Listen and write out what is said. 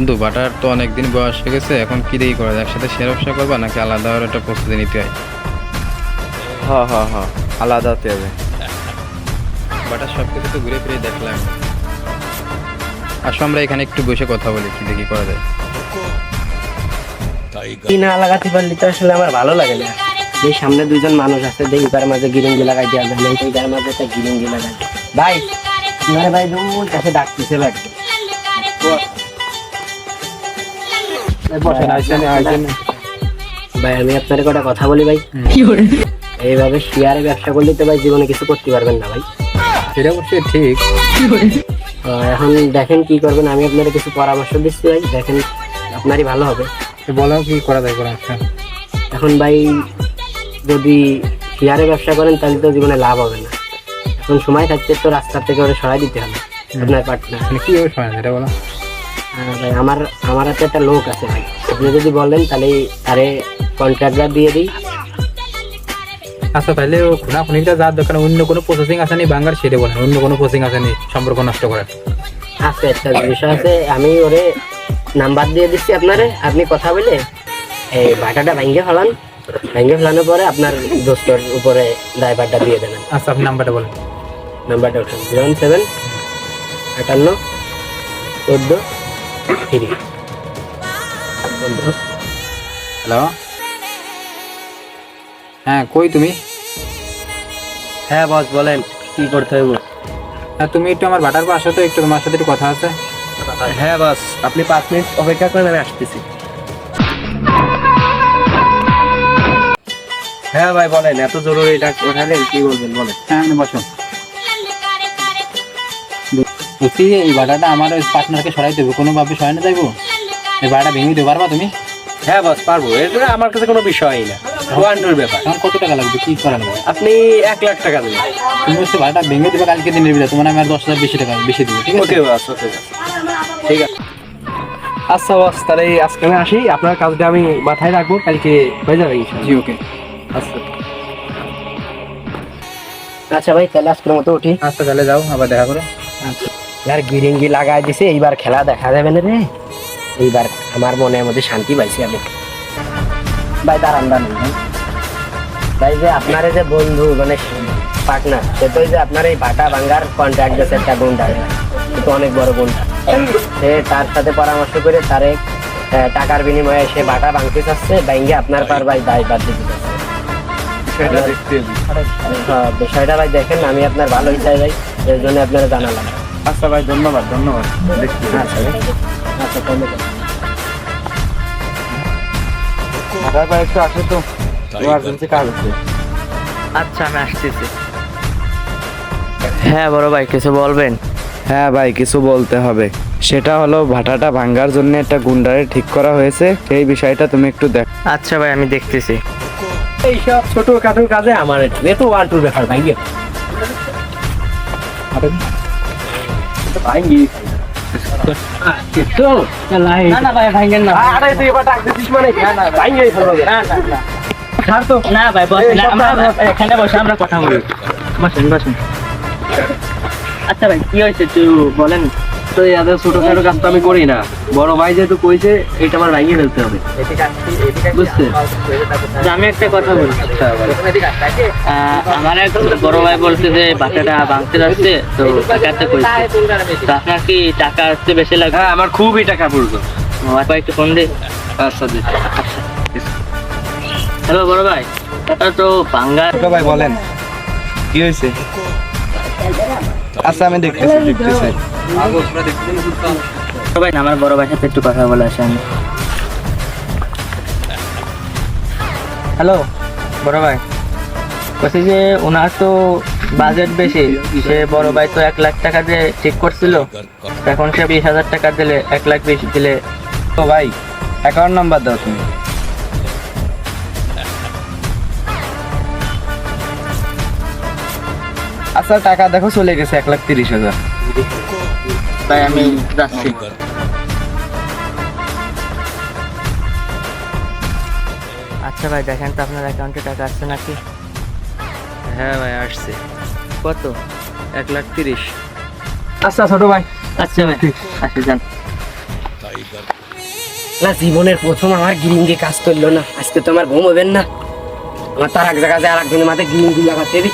বন্ধু বাটার তো অনেকদিন বয়স হয়ে গেছে এখন কি দেখি করা যায়? একসাথে শেয়ার ব্যবসা করবা নাকি আলাদা আর একটা প্রস্তুতি নিতে হয়? হ হ হ আলাদা হতে হবে। বাটার সব কিছু তো ঘুরে ফিরে দেখলাম। আসো আমরা এখানে একটু বসে কথা বলি কি দেখি করা যায়? কি না লাগাতে পারলি তো আসলে আমার ভালো লাগে না। এই সামনে দুইজন মানুষ আছে দেখি তার মাঝে গিরঙ্গি লাগাই দেওয়া যায় না এইটার মাঝে একটা গিরঙ্গি লাগাই ভাই ভাই দূর কাছে ডাকতেছে ভাই আইসেন। ভাই আমি আপনার কটা কথা বলি ভাই। এইভাবে শেয়ারে ব্যবসা করলে তো ভাই জীবনে কিছু করতে পারবেন না ভাই। সেটা অবশ্যই ঠিক। এখন দেখেন কি করবেন আমি আপনার কিছু পরামর্শ দিচ্ছি ভাই। দেখেন আপনারই ভালো হবে। বলো কি করা যায় আচ্ছা এখন ভাই যদি শেয়ারে ব্যবসা করেন তাহলে তো জীবনে লাভ হবে না। এখন সময় থাকতে তো রাস্তা থেকে ওরা সরাই দিতে হবে আপনার পার্টনার মানে কি হবে সময় সেটা বলো। ভাই আমার আমার হাতে একটা লোক আছে ভাই। আপনি যদি বলেন তাহলে তারে কন্ট্রাক্টর দিয়ে দিই। আচ্ছা তাহলে ও খুনা খুনিটা যার দোকানে অন্য কোনো প্রসেসিং আছে নি বাঙ্গার সেটা বলেন অন্য কোনো প্রসেসিং আছে নি সম্পর্ক নষ্ট করার আছে একটা বিষয় আছে আমি ওরে নাম্বার দিয়ে দিচ্ছি আপনারে আপনি কথা বলে এই ভাটাটা ভেঙে ফেলান। ভেঙে ফেলানোর পরে আপনার দোস্তর উপরে ড্রাইভারটা দিয়ে দেবেন। আচ্ছা আপনি নাম্বারটা বলেন। নাম্বারটা ওঠান জিরো সেভেন আটান্ন চোদ্দ হ্যালো হ্যাঁ কই তুমি হ্যাঁ বস বলেন কি করতে হবে হ্যাঁ তুমি একটু আমার বাটার পর আসো তো একটু তোমার সাথে একটু কথা আছে হ্যাঁ বস আপনি পাঁচ মিনিট অপেক্ষা করেন আমি আসতেছি হ্যাঁ ভাই বলেন এত জরুরি এটা ওঠালেন কি বলবেন বলেন হ্যাঁ আপনি বসো বলছি এই বাটাটা আমার ওই পার্টনারকে সরাই দেবো কোনোভাবে সরাই যাইবো এই বাটাটা ভেঙে দিতে পারবা তুমি? হ্যাঁ বস পারব। এটা আমার কাছে কোনো বিষয়ই না। ওয়ান টুর ব্যাপার। তখন কত টাকা লাগবে? কি করা লাগবে? আপনি এক লাখ টাকা দেবেন। তুমি হচ্ছে বাটাটা ভেঙে দেবে কালকে দিনের ভিতরে। তোমার আমি আর দশ হাজার বেশি টাকা বেশি দেবো ঠিক আছে? ওকে বস ওকে ঠিক আছে। আচ্ছা বস তাহলে আজকে আমি আসি। আপনার কাজটা আমি মাথায় রাখব কালকে হয়ে যাবে জি ওকে আচ্ছা। আচ্ছা ভাই তাহলে আজকের মতো উঠি। আচ্ছা তাহলে যাও আবার দেখা করো। আর গিরিঙ্গি লাগাই দিছে এইবার খেলা দেখা যাবে না রে এইবার আমার মনের মধ্যে শান্তি পাইছি আমি ভাই দাঁড়ান দাঁড়ান ভাই। ভাই যে আপনার যে বন্ধু মানে পার্টনার সে তো যে আপনার এই ভাটা ভাঙ্গার কন্ট্রাক্ট দিয়েছে একটা গুন্ডা সে তো অনেক বড় গুন্ডা সে তার সাথে পরামর্শ করে তারে টাকার বিনিময়ে সে ভাটা ভাঙতে চাচ্ছে ভাঙ্গে আপনার পার ভাই দায় বাদ দিতে বিষয়টা ভাই দেখেন আমি আপনার ভালোই চাই ভাই এর জন্য আপনারা জানালাম আচ্ছা ভাই ধন্যবাদ ধন্যবাদ। দেখছি আচ্ছা আচ্ছা ধন্যবাদ ভাই একটু আসো তো। ইমার্জেন্সি কাজ আছে। আচ্ছা আমি আসতেছি। হ্যাঁ বড় ভাই কিছু বলবেন? হ্যাঁ ভাই কিছু বলতে হবে। সেটা হলো ভাটাটা ভাঙ্গার জন্য একটা গুন্ডারে ঠিক করা হয়েছে। সেই বিষয়টা তুমি একটু দেখ। আচ্ছা ভাই আমি দেখতেছি। এইসব ছোট খাটো কাজে আমার এ তো ওয়ান টুর ব্যাপার ভাই আরে ভাঙ্গে আচ্ছা ভাই কি হয়েছে বলেন। তো এত ছোট খাটো কাজ তো আমি করি না। বড় ভাই যেহেতু কইছে এটা আমার ভাঙ্গে ফেলতে হবে। বুঝছে আচ্ছা, আমি একটা কথা বলি। আহ, আমার এক বড় ভাই বলছে যে বাচ্চাটা ভাঙতে যাচ্ছে তো টাকাতে কইছে। তো আপনার কি টাকা আসতে বেশি লাগবে হ্যাঁ আমার খুবই টাকা পড়তো আমার একটু ফোন দে। আচ্ছা হ্যালো বড় ভাই। এটা তো বাঙ্গার ভাই বলেন। কি হয়েছে আচ্ছা আমি দেখতেছি দেখতেছি। ভাই, আমার বড় ভাইয়ের সাথে একটু কথা বলে হ্যালো, বড় ভাই। বলছি যে ওনার তো বাজেট বেশি। সে বড় ভাই তো এক লাখ টাকা দিয়ে ঠিক করছিল। এখন সে বিশ হাজার টাকা দিলে, এক লাখ বেশি দিলে। তো ভাই অ্যাকাউন্ট নাম্বার দাও তুমি। আচ্ছা টাকা দেখো, চলে গেছে এক লাখ তিরিশ হাজার। তাই আমি যাচ্ছি। আচ্ছা ভাই দেখেন তো আপনার অ্যাকাউন্টে টাকা আসছে নাকি? হ্যাঁ ভাই আসছে। কত? এক লাখ তিরিশ। আচ্ছা ছোট ভাই। আচ্ছা ভাই। আসি যান। না জীবনের প্রথম আমার গিরিঙ্গি কাজ করল না। আজকে তো আমার ঘুম হবেন না। আমার তার এক জায়গায় আর একজনের মাথায় গিরিঙ্গি লাগাতে হবে।